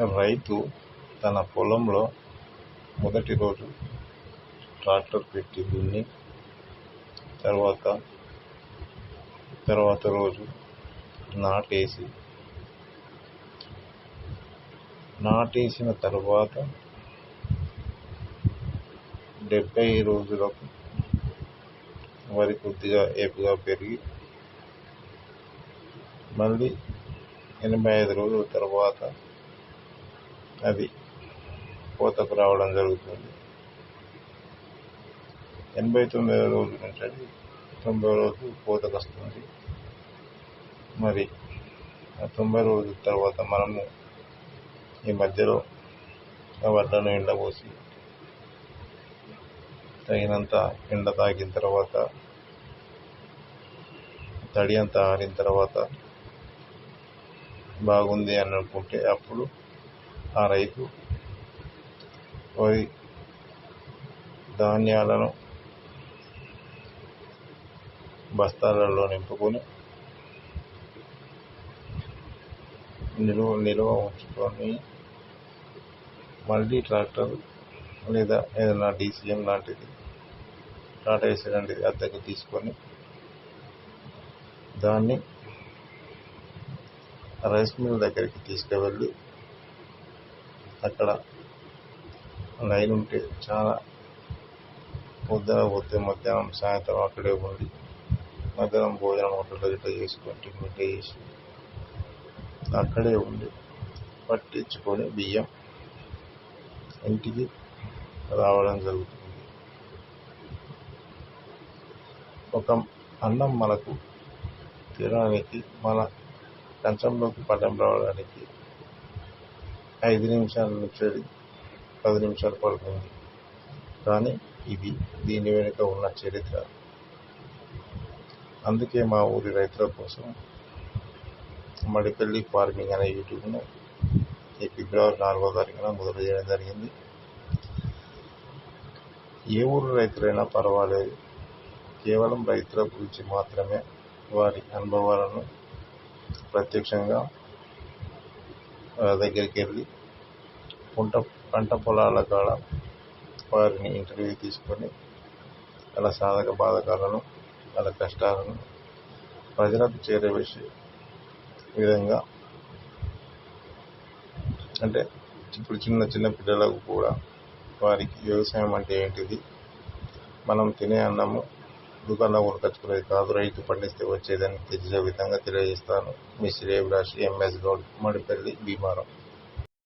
రైతు తన పొలంలో మొదటి రోజు ట్రాక్టర్ పెట్టి దున్ని తర్వాత తర్వాత రోజు నాటేసి నాటేసిన తర్వాత డెబ్బై రోజులకు వరి కొద్దిగా ఏపుగా పెరిగి మళ్ళీ ఎనభై ఐదు రోజుల తర్వాత అది కోతకు రావడం జరుగుతుంది. ఎనభై తొమ్మిదవ రోజు నుంచి అది తొంభై రోజు కోతకు వస్తుంది. మరి ఆ తొంభై రోజుల తర్వాత మనము ఈ మధ్యలో ఆ వడ్లను ఎండబోసి తగినంత ఎండ తాగిన తర్వాత తడి అంతా ఆరిన తర్వాత బాగుంది అని అనుకుంటే అప్పుడు ఆ రైతు వరి ధాన్యాలను బస్తాలలో నింపుకొని నిలువ నిలువ ఉంచుకొని మళ్ళీ ట్రాక్టర్ లేదా ఏదైనా డీసీఎం లాంటిది టాటా ఏసీ లాంటిది అద్దెకు తీసుకొని దాన్ని రైస్ మిల్ దగ్గరికి తీసుకువెళ్ళి అక్కడ లైన్ ఉంటే చాలా పొద్దున పోతే మధ్యాహ్నం సాయంత్రం అక్కడే ఉండి మధ్యాహ్నం భోజనం హోటల్లో గిట్ట చేసుకొని టిఫిన్ చేసి అక్కడే ఉండి పట్టించుకొని బియ్యం ఇంటికి రావడం జరుగుతుంది. ఒక అన్నం మనకు తినడానికి మన కంచంలోకి పటం రావడానికి ఐదు నిమిషాల నుంచి పది నిమిషాలు పడుతుంది కానీ ఇది దీని వెనుక ఉన్న చరిత్ర. అందుకే మా ఊరి రైతుల కోసం మడిపల్లి ఫార్మింగ్ అనే యూట్యూబ్ను ఈ ఫిబ్రవరి నాలుగో తారీఖున మొదలు చేయడం జరిగింది. ఏ ఊరు రైతులైనా పర్వాలేదు. కేవలం రైతుల గురించి మాత్రమే వారి అనుభవాలను ప్రత్యక్షంగా దగ్గరికి వెళ్ళి పంట పంట పొలాల కాడ వారిని ఇంటర్వ్యూ తీసుకొని వాళ్ళ సాధక బాధకాలను వాళ్ళ కష్టాలను ప్రజలకు చేరవేసే విధంగా అంటే ఇప్పుడు చిన్న చిన్న పిల్లలకు కూడా వారికి వ్యవసాయం అంటే ఏంటిది? మనం తినే అన్నము దుకాణంలో కొనుకొచ్చుకునేది కాదు. రైతు పండిస్తే వచ్చేదని తెలిసే విధంగా తెలియజేస్తాను. మీ శ్రేయభిలాషి ఎంఎస్ గౌడ్ మడిపల్లి భీమారం